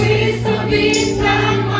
Ти собі сама.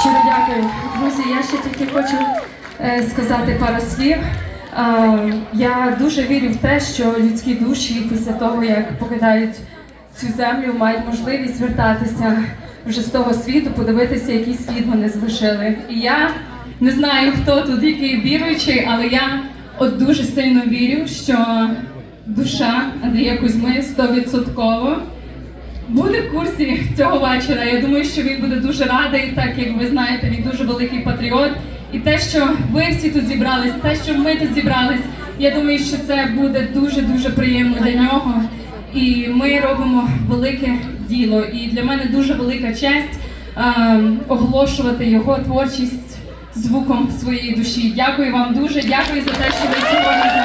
Щиро дякую. Друзі, я ще тільки хочу е, сказати пару слів. Е, я дуже вірю в те, що людські душі після того, як покидають цю землю, мають можливість вертатися вже з того світу, подивитися, який світ вони залишили. І я не знаю, хто тут який віруючий, але я от дуже сильно вірю, що душа Андрія Кузьми стовідсотково буде в курсі цього вечора. Я думаю, що він буде дуже радий, так як ви знаєте, він дуже великий патріот. І те, що ви всі тут зібрались, те, що ми тут зібрались, я думаю, що це буде дуже дуже приємно для нього. І ми робимо велике діло. І для мене дуже велика честь е, оголошувати його творчість звуком своєї душі. Дякую вам дуже, дякую за те, що ви сьогодні.